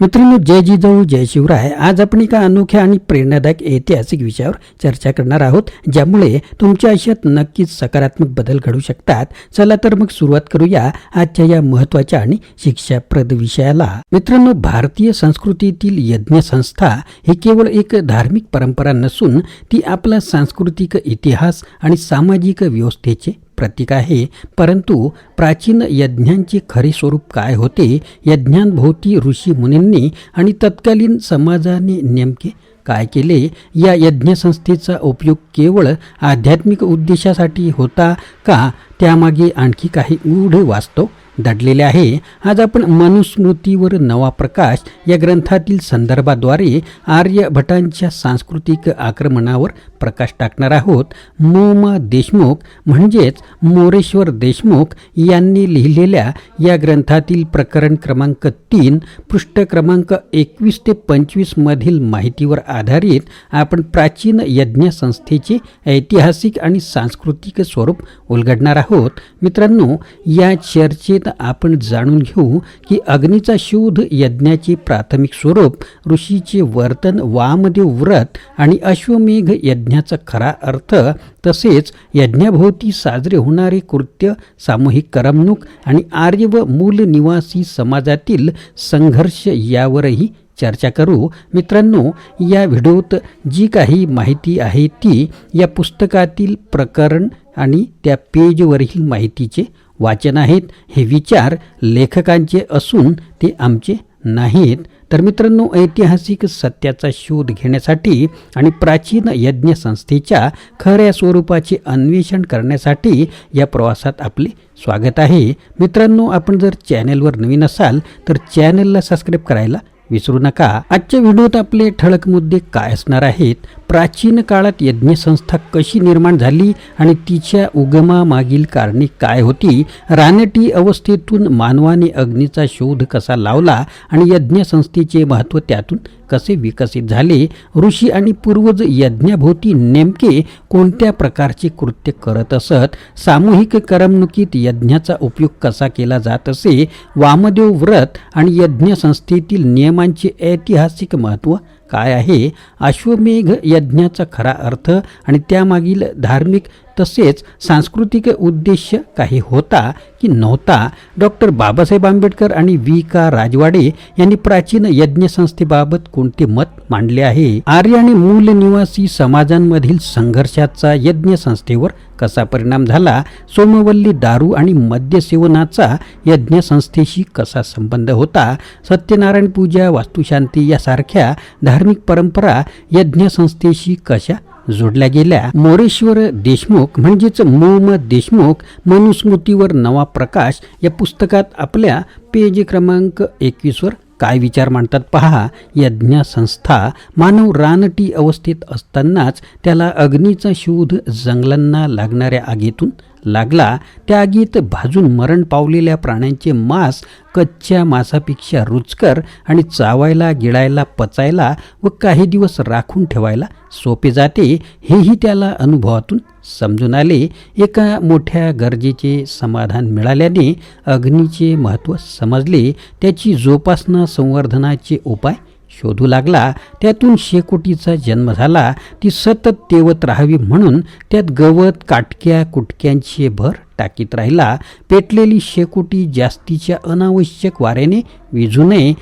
मित्रांनो जय जिजाऊ जय शिवराय. आज आपण एका अनोख्या आणि प्रेरणादायक ऐतिहासिक विषयावर चर्चा करणार आहोत ज्यामुळे तुमच्या आयुष्यात नक्कीच सकारात्मक बदल घडू शकतात. चला तर मग सुरुवात करूया आजच्या या महत्त्वाच्या आणि शिक्षाप्रद विषयाला. मित्रांनो भारतीय संस्कृतीतील यज्ञ संस्था ही केवळ एक धार्मिक परंपरा नसून ती आपला सांस्कृतिक इतिहास आणि सामाजिक व्यवस्थेचे प्रतीक आहे. परंतु प्राचीन यज्ञांचे खरे स्वरूप काय होते? यज्ञांभोवती ऋषी मुनींनी आणि तत्कालीन समाजाने नेमके काय केले? या यज्ञसंस्थेचा उपयोग केवळ आध्यात्मिक उद्देशासाठी होता का? त्यामागे आणखी काही गूढ वास्तव दडलेले आहे. आज आपण मनुस्मृतीवर नवा प्रकाश या ग्रंथातील संदर्भाद्वारे आर्यभटांच्या सांस्कृतिक आक्रमणावर प्रकाश टाकणार आहोत. मोमा देशमुख म्हणजेच मोरेश्वर देशमुख यांनी लिहिलेल्या या ग्रंथातील प्रकरण क्रमांक तीन पृष्ठ क्रमांक एकवीस ते पंचवीसमधील माहितीवर आधारित आपण प्राचीन यज्ञ संस्थेचे ऐतिहासिक आणि सांस्कृतिक स्वरूप उलगडणार आहोत. मित्रांनो या चर्चेत आपण जाणून घेऊ की अग्नीचा शोध यज्ञाचे प्राथमिक स्वरूप ऋषीचे वर्तन वामदेव व्रत आणि अश्वमेघ यज्ञाचा खरा अर्थ तसेच यज्ञाभोवती साजरे होणारे कृत्य सामूहिक करमणूक आणि आर्य व मूलनिवासी समाजातील संघर्ष यावरही चर्चा करू. मित्रांनो या व्हिडिओत जी काही माहिती आहे ती या पुस्तकातील प्रकरण आणि त्या पेजवरील माहितीचे वाचन आहेत. हे विचार लेखकांचे असून ते आमचे नाहीत. तर मित्रांनो ऐतिहासिक सत्याचा शोध घेण्यासाठी आणि प्राचीन यज्ञ संस्थेच्या खऱ्या स्वरूपाचे अन्वेषण करण्यासाठी या प्रवासात आपले स्वागत आहे. मित्रांनो आपण जर चॅनेलवर नवीन असाल तर चॅनलला सबस्क्राईब करायला विसरू नका. आजच्या व्हिडिओत आपले ठळक मुद्दे काय असणार आहेत? प्राचीन काळात यज्ञसंस्था कशी निर्माण झाली आणि तिच्या उगमामागील कारणे काय होती? रानटी अवस्थेतून मानवाने अग्नीचा शोध कसा लावला आणि यज्ञसंस्थेचे महत्त्व त्यातून कसे विकसित झाले ऋषी आणि पूर्वज यज्ञाभोवती नेमके कोणत्या प्रकारचे कृत्य करत असत सामूहिक करमणुकीत यज्ञाचा उपयोग कसा केला जात असे वामदेव व्रत आणि यज्ञ संस्थेतील नियमांचे ऐतिहासिक महत्त्व काय आहे अश्वमेघ यज्ञाचा खरा अर्थ आणि त्यामागील धार्मिक तसेच सांस्कृतिक उद्देश काही होता की नव्हता डॉक्टर बाबासाहेब आंबेडकर आणि व्ही का राजवाडे यांनी प्राचीन यज्ञ संस्थेबाबत कोणते मत मांडले आहे? आर्य आणि मूल निवासी समाजांमधील संघर्षाचा यज्ञ संस्थेवर कसा परिणाम झाला? सोमवल्ली दारू आणि मद्यसेवनाचा यज्ञ संस्थेशी कसा संबंध होता? सत्यनारायण पूजा वास्तुशांती यासारख्या धार्मिक परंपरा यज्ञ संस्थेशी कशा जोडल्या गेल्या. मोरेश्वर देशमुख म्हणजेच मोहम्मद देशमुख मनुस्मृतीवर नवा प्रकाश या पुस्तकात आपल्या पेज क्रमांक एकवीसवर काय विचार मांडतात पहा. यज्ञ संस्था मानव रानटी अवस्थेत असतानाच त्याला अग्नीचा शोध जंगलांना लागणाऱ्या आगीतून लागला त्या आगीत भाजून मरण पावलेल्या प्राण्यांचे मांस कच्च्या मांसापेक्षा रुचकर आणि चावायला गिळायला पचायला व काही दिवस राखून ठेवायला सोपे जाते हेही त्याला अनुभवातून समजून आले. एका मोठ्या गरजेचे समाधान मिळाल्याने अग्नीचे महत्त्व समजले. त्याची जोपासना संवर्धनाचे उपाय शोधू लागला त्यातून शेकोटीचा जन्म झाला ती सतत तेवत राहावी म्हणून त्यात गवत काटक्या कुटक्यांचे भर टाकीत राहिला. पेटलेली शेकोटी जास्तीच्या अनावश्यक वाऱ्याने विझू नये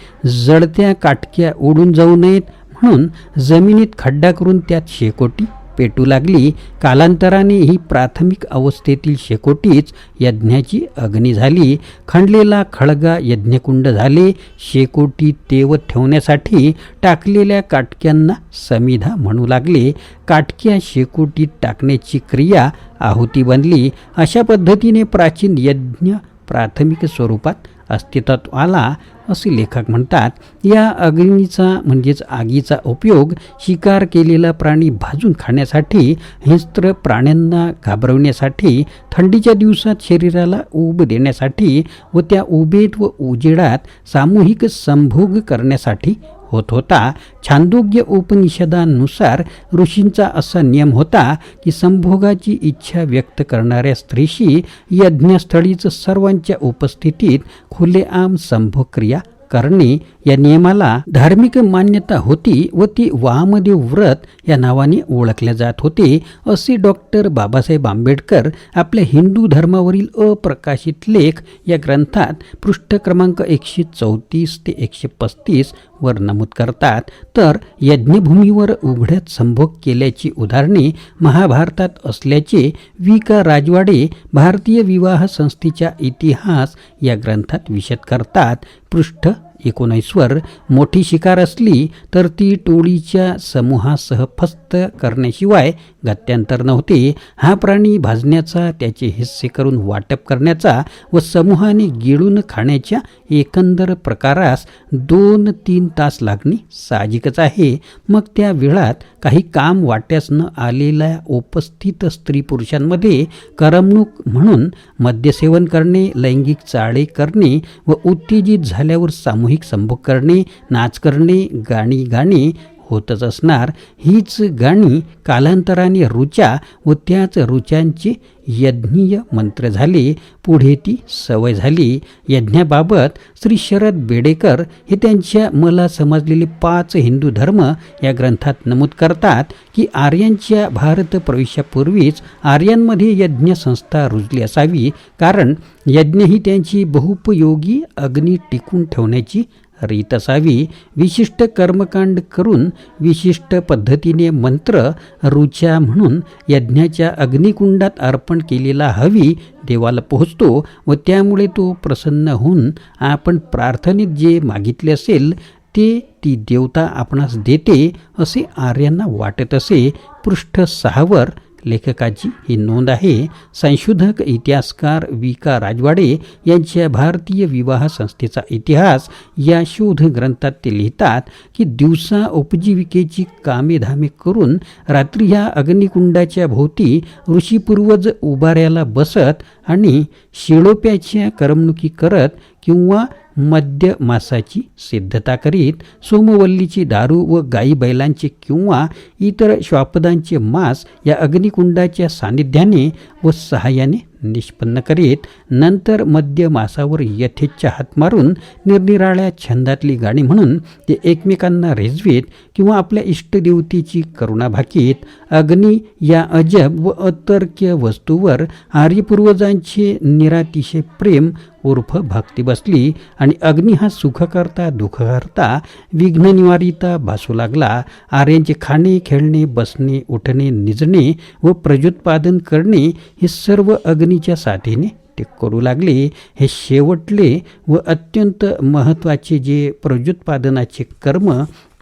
जळत्या काटक्या उडून जाऊ नयेत म्हणून जमिनीत खड्डा करून त्यात शेकोटी पेटू लागली कालांतराने ही प्राथमिक अवस्थेतील शेकोटीच यज्ञाची अग्नी झाली. खंडलेला खळगा यज्ञकुंड झाले. शेकोटी तेवत ठेवण्यासाठी टाकलेल्या काटक्यांना समिधा म्हणू लागले. काटक्या शेकोटीत टाकण्याची क्रिया आहुती बनली. अशा पद्धतीने प्राचीन यज्ञ प्राथमिक स्वरूपात अस्तित्वात आला असे लेखक म्हणतात या अग्नीचा म्हणजेच आगीचा उपयोग शिकार केलेला प्राणी भाजून खाण्यासाठी हिंस्त्र प्राण्यांना घाबरवण्यासाठी थंडीच्या दिवसात शरीराला ऊब देण्यासाठी व त्या उबेत व उजेडात सामूहिक संभोग करण्यासाठी होत होता छांदोग्य उपनिषदांनुसार ऋषींचा असा नियम होता की संभोगाची इच्छा व्यक्त करणाऱ्या स्त्रीशी यज्ञस्थळीच सर्वांच्या उपस्थितीत खुलेआम संभोग क्रिया करणे या नियमाला धार्मिक मान्यता होती व ती वामदेव व्रत या नावाने ओळखल्या जात होते असे डॉक्टर बाबासाहेब आंबेडकर आपल्या हिंदू धर्मावरील अप्रकाशित लेख या ग्रंथात पृष्ठ क्रमांक एकशे चौतीस ते एकशे पस्तीस वर नमूद करतात. तर यज्ञभूमीवर उघड्यात संभोग केल्याची उदाहरणे महाभारतात असल्याचे वी का. राजवाडे भारतीय विवाह संस्थेच्या इतिहास या ग्रंथात विशद करतात. पृष्ठ एकोणीसवर मोठी शिकार असली तर ती टोळीच्या समूहासह फस्त करण्याशिवाय गत्यांतर नव्हते. हा प्राणी भाजण्याचा त्याचे हिस्से करून वाटप करण्याचा व समूहाने गिळून खाण्याच्या एकंदर प्रकारास दोन तीन तास लागणे साहजिकच आहे. मग त्या वेळात काही काम वाट्यास न आलेल्या उपस्थित स्त्री पुरुषांमध्ये करमणूक म्हणून मद्यसेवन करणे लैंगिक चाळे करणे व उत्तेजित झाल्यावर सामूहिक संभोग करणे नाच करणे गाणी गाणे होतच असणार हीच गाणी कालांतराने रुचा व त्याच रुचांची यज्ञीय मंत्र झाले. पुढे ती सवय झाली. यज्ञाबाबत श्री शरद बेडेकर हे त्यांच्या मला समजलेले पाच हिंदू धर्म या ग्रंथात नमूद करतात की आर्यांच्या भारत प्रवेशापूर्वीच आर्यांमध्ये यज्ञ संस्था रुजली असावी. कारण यज्ञ ही त्यांची बहुपयोगी अग्नी टिकून ठेवण्याची रीत असावी विशिष्ट कर्मकांड करून विशिष्ट पद्धतीने मंत्र रुच्या म्हणून यज्ञाच्या अग्निकुंडात अर्पण केलेला हवी देवाला पोहोचतो व त्यामुळे तो प्रसन्न होऊन आपण प्रार्थनेत जे मागितले असेल ते ती देवता आपणास देते असे आर्यांना वाटत असे पृष्ठ सहावर लेखकाची ही नोंद आहे. संशोधक इतिहासकार वि का राजवाडे यांच्या भारतीय विवाह संस्थेचा इतिहास या शोध ग्रंथात ते लिहितात की दिवसा उपजीविकेची कामेधामे करून रात्री ह्या अग्निकुंडाच्या भोवती ऋषीपूर्वज उभाऱ्याला बसत आणि शिळोप्याच्या करमणुकी करत किंवा मद्य मासाची सिद्धता करीत सोमवल्लीची दारू व गाई बैलांचे किंवा इतर श्वापदांचे मांस या अग्निकुंडाच्या सान्निध्याने व सहाय्याने निष्पन्न करीत नंतर मद्य मासावर यथेच्छ हात मारून निरनिराळ्या छंदातली गाणी म्हणून ते एकमेकांना रेजवीत किंवा आपल्या इष्टदेवतेची करुणा भाकीत अग्नी या अजब व अतर्क्य वस्तूवर आर्यपूर्वजांचे निरातिशय प्रेम उर्फ भक्ती बसली आणि अग्नी हा सुखकर्ता दुःखकर्ता विघ्ननिवारिता भासू लागला. आर्यांचे खाणे खेळणे बसणे उठणे निजणे व प्रजोत्पादन करणे हे सर्व अग्नीच्या साथीने ते करू लागले. हे शेवटले व अत्यंत महत्त्वाचे जे प्रजोत्पादनाचे कर्म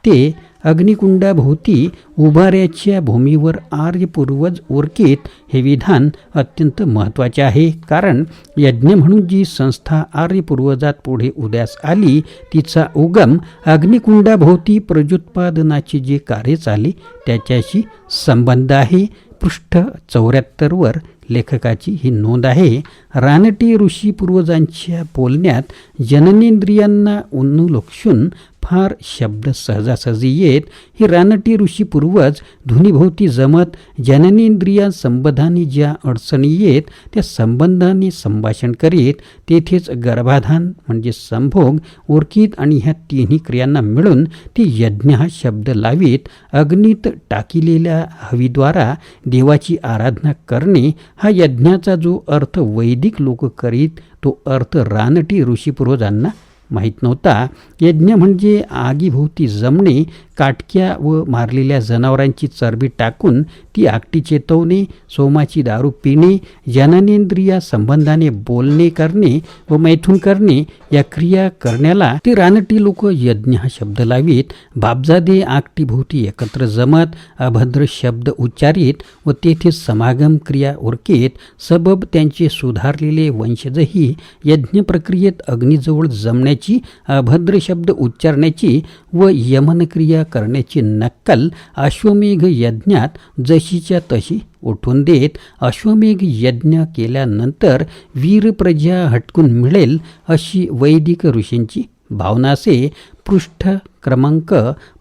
ते अग्निकुंडाभोवती उभाऱ्याच्या भूमीवर आर्यपूर्वज उरकीत हे विधान अत्यंत महत्त्वाचे आहे. कारण यज्ञ म्हणून जी संस्था आर्यपूर्वजात पुढे उदयास आली तिचा उगम अग्निकुंडाभोवती प्रजोत्पादनाचे जे कार्य चाले त्याच्याशी संबंध आहे. पृष्ठ चौऱ्याहत्तरवर लेखकाची ही नोंद आहे. रानटी ऋषी पूर्वजांच्या बोलण्यात जननेंद्रियांना उन्नुलक्षून फार शब्द सहजासहजी येत ही रानटी ऋषीपूर्वज धुनीभोवती जमत जननेंद्रिया संबंधाने ज्या अडचणी येत त्या संबंधाने संभाषण करीत तेथेच गर्भाधान म्हणजे संभोग ओरखीत आणि ह्या तिन्ही क्रियांना मिळून ती यज्ञ हा शब्द लावीत अग्नीत टाकिलेल्या हवीद्वारा देवाची आराधना करणे हा यज्ञाचा जो अर्थ वैदिक लोक करीत तो अर्थ रानटी ऋषीपूर्वजांना माहीत नव्हता. यज्ञ म्हणजे आगीभोवती जमणे काटक्या व मारलेल्या जनावरांची चरबी टाकून ती आकटी चेतवणे सोमाची दारू पिणे जननेंद्रिया संबंधाने बोलणे करणे व मैथून करणे या क्रिया करण्याला ते रानटी लोक यज्ञ हा शब्द लावीत. बाबजादे आकटीभोवती एकत्र जमत अभद्र शब्द उच्चारित व तेथे समागम क्रिया उरकेत. सबब त्यांचे सुधारलेले वंशजही यज्ञ प्रक्रियेत अग्नीजवळ जमण्याची अभद्र शब्द उच्चारण्याची व यमनक्रिया करण्याची नक्कल अश्वमेघ यज्ञात जशीच्या तशी उठून देत अश्वमेघ यज्ञ केल्यानंतर वीर प्रजा हटकून मिळेल अशी वैदिक ऋषींची भावना असे पृष्ठ क्रमांक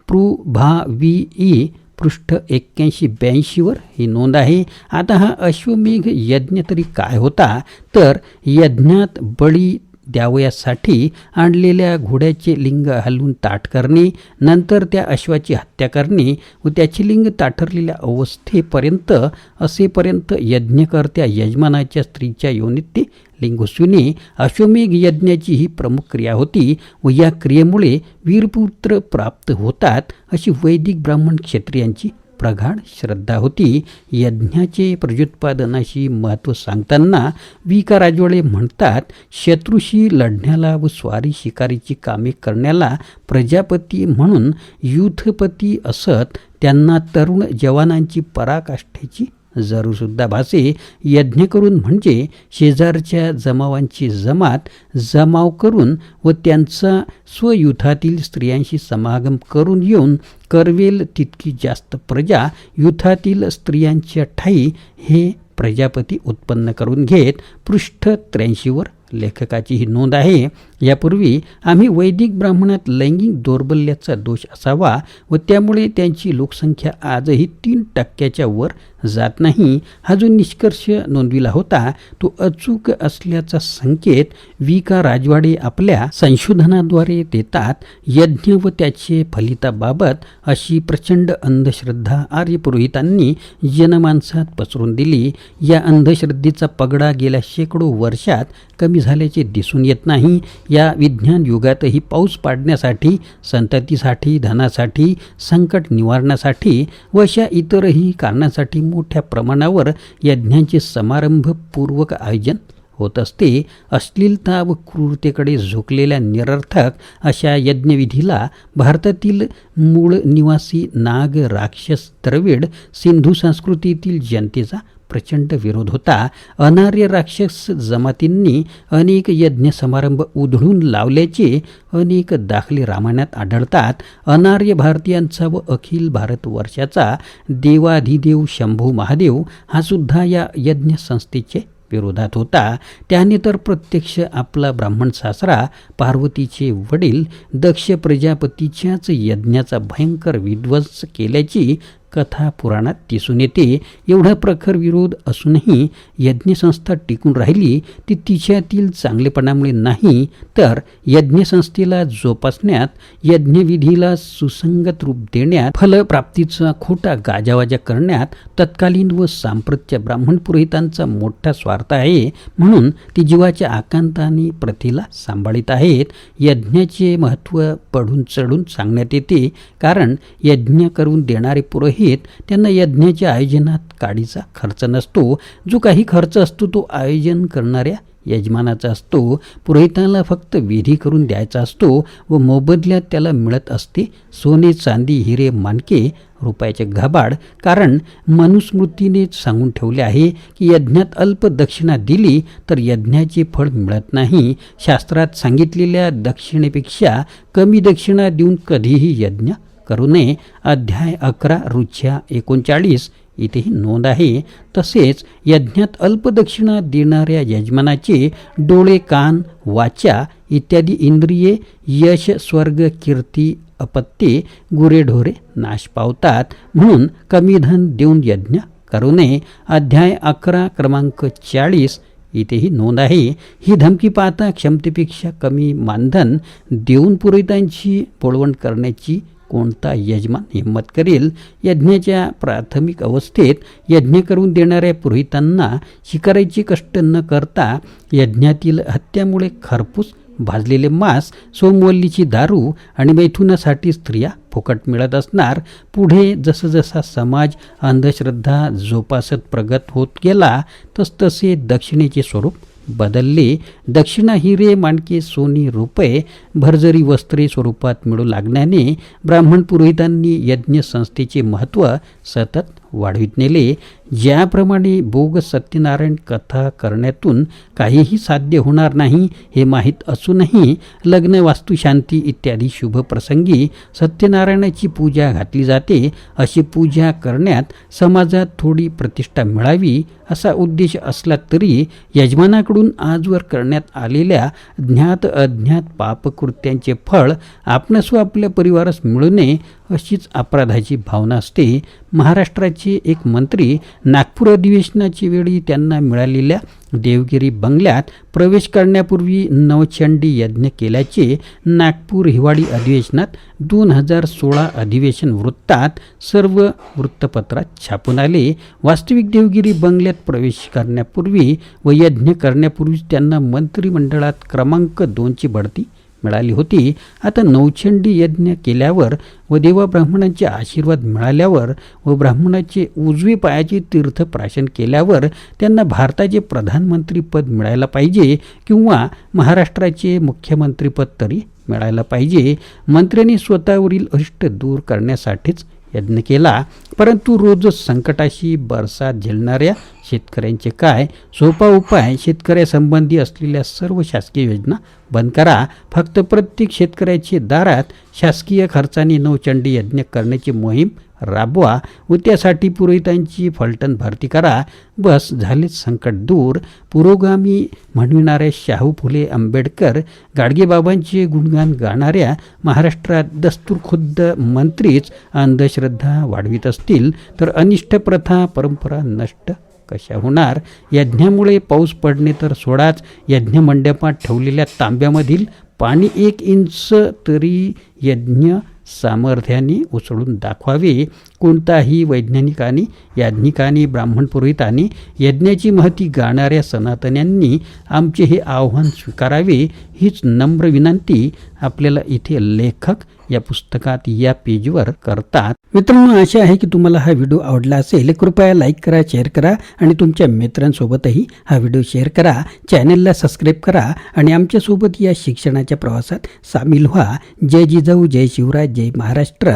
प्रू भा वी ई पृष्ठ एक्क्याऐंशी ब्याऐंशीवर ही नोंद आहे. आता हा अश्वमेघ यज्ञ तरी काय होता? तर यज्ञात बळी द्यावयासाठी आणलेल्या घोड्याचे लिंग हलवून ताट करणे नंतर त्या अश्वाची हत्या करणे व त्याचे लिंग ताठरलेल्या अवस्थेपर्यंत असेपर्यंत यज्ञकर्त्या यजमानाच्या स्त्रीच्या योनीत ते लिंग घुसविणे अश्वमेघ यज्ञाची ही प्रमुख क्रिया होती व या क्रियेमुळे वीरपुत्र प्राप्त होतात अशी वैदिक ब्राह्मण क्षेत्रियांची प्रगाढ श्रद्धा होती. यज्ञाचे प्रजोत्पादनाशी महत्त्व सांगताना वि का राजवाडे म्हणतात शत्रूशी लढण्याला व स्वारी शिकारीची कामे करण्याला प्रजापती म्हणून युथपती असत त्यांना तरुण जवानांची पराकाष्ठेची जरूसुद्धा भासे यज्ञ करून म्हणजे शेजारच्या जमावांची जमात जमाव करून व त्यांचा स्वयुथातील स्त्रियांशी समागम करून येऊन करवेल तितकी जास्त प्रजा युथातील स्त्रियांच्या ठाई हे प्रजापती उत्पन्न करून घेत पृष्ठ त्र्याऐंशीवर लेखकाची ही नोंद आहे. यापूर्वी आम्ही वैदिक ब्राह्मणात लैंगिक दौर्बल्याचा दोष असावा व त्यामुळे त्यांची लोकसंख्या आजही तीन टक्क्याच्या वर जात नाही. हा जो निष्कर्ष नोंदविला होता तो अचूक असल्याचा संकेत वि का. राजवाडे आपल्या संशोधनाद्वारे देतात यज्ञ व त्याचे फलिताबाबत अशी प्रचंड अंधश्रद्धा आर्यपुरोहितांनी जनमानसात पसरून दिली. या अंधश्रद्धेचा पगडा गेल्या शेकडो वर्षात कमी झाल्याचे दिसून येत नाही. या विज्ञान युगातही पाऊस पाडण्यासाठी संततीसाठी धनासाठी संकट निवारणासाठी व अशा इतरही कारणासाठी मोठ्या प्रमाणावर यज्ञांचे समारंभपूर्वक आयोजन होत असते. अश्लीलता व क्रूरतेकडे झोकलेल्या निरर्थक अशा यज्ञविधीला भारतातील मूळ निवासी नाग राक्षस द्रविड सिंधू संस्कृतीतील जनतेचा प्रचंड विरोध होता. अनार्य राक्षस जमातींनी अनेक यज्ञ समारंभ उधळून लावल्याचे अनेक दाखले रामायणात आढळतात. अनार्य भारतीयांचा व अखिल भारतवर्षाचा देवाधिदेव शंभू महादेव हा सुद्धा या यज्ञ संस्थेचे विरोधात होता. त्याने तर प्रत्यक्ष आपला ब्राह्मण सासरा पार्वतीचे वडील दक्ष प्रजापतीच्याच यज्ञाचा भयंकर विध्वंस केल्याची कथा पुराणात दिसून येते. एवढा प्रखर विरोध असूनही यज्ञसंस्था टिकून राहिली ती तिच्यातील चांगलेपणामुळे नाही तर यज्ञसंस्थेला जोपासण्यात यज्ञविधीला सुसंगत रूप देण्यात फलप्राप्तीचा खोटा गाजावाजा करण्यात तत्कालीन व सांप्रतच्या ब्राह्मण पुरोहितांचा मोठा स्वार्थ आहे म्हणून ती जीवाच्या आकांताने प्रथेला सांभाळीत आहेत. यज्ञाचे महत्त्व पढून चढून सांगण्यात येते कारण यज्ञ करून देणारे पुरोहित त्यांना यज्ञाच्या आयोजनात काडीचा खर्च नसतो. जो काही खर्च असतो तो आयोजन करणाऱ्या यजमानाचा असतो. पुरोहिताला फक्त विधी करून द्यायचा असतो व मोबदल्यात त्याला मिळत असते सोने चांदी हिरे मानके रुपयाचे घबाड. कारण मनुस्मृतीने सांगून ठेवले आहे की यज्ञात अल्प दक्षिणा दिली तर यज्ञाचे फळ मिळत नाही. शास्त्रात सांगितलेल्या दक्षिणेपेक्षा कमी दक्षिणा देऊन कधीही यज्ञ करू नये. अध्याय अकरा रुच्या एकोणचाळीस. इथेही नोंद आहे. तसेच यज्ञात अल्पदक्षिणा देणाऱ्या यजमानाचे डोळे कान वाचा इत्यादी इंद्रिये यश स्वर्ग कीर्ती अपत्ये गुरेढोरे नाश पावतात. म्हणून कमी धन देऊन यज्ञ करू नये. अध्याय अकरा क्रमांक चाळीस. इथेही नोंद आहे. ही धमकी पाहता क्षमतेपेक्षा कमी मानधन देऊन पुरोहितांची पोळवण करण्याची कोणता यजमान हिंमत करेल? यज्ञाच्या प्राथमिक अवस्थेत यज्ञ करून देणाऱ्या पुरोहितांना शिकारायचे कष्ट न करता यज्ञातील हत्यामुळे खरपूस भाजलेले मांस सोमवल्लीची दारू आणि मैथुनासाठी स्त्रिया फुकट मिळत असणार. पुढे जसं जसा समाज अंधश्रद्धा जोपासत प्रगत होत गेला तसतसे दक्षिणेचे स्वरूप बदलले. दक्षिणा हिरे माणके सोनी रुपये भरजरी वस्त्रे स्वरूपात मिळू लागल्याने ब्राह्मण पुरोहितांनी यज्ञ संस्थेचे महत्त्व सतत वाढवित नेले. ज्याप्रमाणे बोग सत्यनारायण कथा करण्यातून काहीही साध्य होणार नाही हे माहीत असूनही लग्न वास्तुशांती इत्यादी शुभ प्रसंगी सत्यनारायणाची पूजा घातली जाते. अशी पूजा करण्यात समाजात थोडी प्रतिष्ठा मिळावी असा उद्देश असला तरी यजमानाकडून आजवर करण्यात आलेल्या ज्ञात अज्ञात पापकृत्यांचे फळ आपणासू आपल्या परिवारास मिळू नये अशीच अपराधाची भावना असते. महाराष्ट्राचे एक मंत्री नागपूर अधिवेशनाची वेळी त्यांना मिळालेल्या देवगिरी बंगल्यात प्रवेश करण्यापूर्वी नवचंडी यज्ञ केल्याचे नागपूर हिवाळी अधिवेशनात दोन हजार सोळा अधिवेशन वृत्तात सर्व वृत्तपत्रात छापून आले. वास्तविक देवगिरी बंगल्यात प्रवेश करण्यापूर्वी व यज्ञ करण्यापूर्वीच त्यांना मंत्रिमंडळात क्रमांक दोनची बढती मिळाली होती. आता नवचंडी यज्ञ केल्यावर व देवा ब्राह्मणांचे आशीर्वाद मिळाल्यावर व ब्राह्मणाचे उजवी पायाचे तीर्थप्राशन केल्यावर त्यांना भारताचे प्रधानमंत्रीपद मिळायला पाहिजे किंवा महाराष्ट्राचे मुख्यमंत्रीपद तरी मिळायला पाहिजे. मंत्र्यांनी स्वतःवरील अरिष्ट दूर करण्यासाठीच यज्ञ केला. परंतु रोज संकटाशी बरसात झेलणाऱ्या शेतकऱ्यांचे काय सोपा उपाय शेतकऱ्यासंबंधी असलेल्या सर्व शासकीय योजना बंद करा. फक्त प्रत्येक शेतकऱ्याचे दारात शासकीय खर्चाने नवचंडी यज्ञ करण्याची मोहीम राबवा व त्यासाठी पुरोहितांची फलटण भरती करा. बस झालेच संकट दूर. पुरोगामी म्हणविणाऱ्या शाहू फुले आंबेडकर गाडगेबाबांचे गुणगान गाणाऱ्या महाराष्ट्रात दस्तूरखुद्द मंत्रीच अंधश्रद्धा वाढवित असतील तर अनिष्ट प्रथा परंपरा नष्ट कशा होणार? यज्ञामुळे पाऊस पडणे तर सोडाच. यज्ञ मंडपात ठेवलेल्या तांब्यामधील पाणी एक इंच तरी यज्ञ सामर्थ्याने उसळून दाखवावे. कोणताही वैज्ञानिकांनी याज्ञिकांनी ब्राह्मण पुरोहितांनी यज्ञाची महती गाणाऱ्या सनातन्यांनी आमचे हे आव्हान स्वीकारावे. हीच नम्र विनंती आपल्याला इथे लेखक या पुस्तकात या पेजवर करतात. मित्रांनो आशा आहे की तुम्हाला हा व्हिडिओ आवडला असेल. कृपया लाईक करा शेअर करा आणि तुमच्या मित्रांसोबतही हा व्हिडिओ शेअर करा. चॅनलला सबस्क्राईब करा आणि आमच्यासोबत या शिक्षणाच्या प्रवासात सामील व्हा. जय जिजाऊ जय शिवराज जय महाराष्ट्र.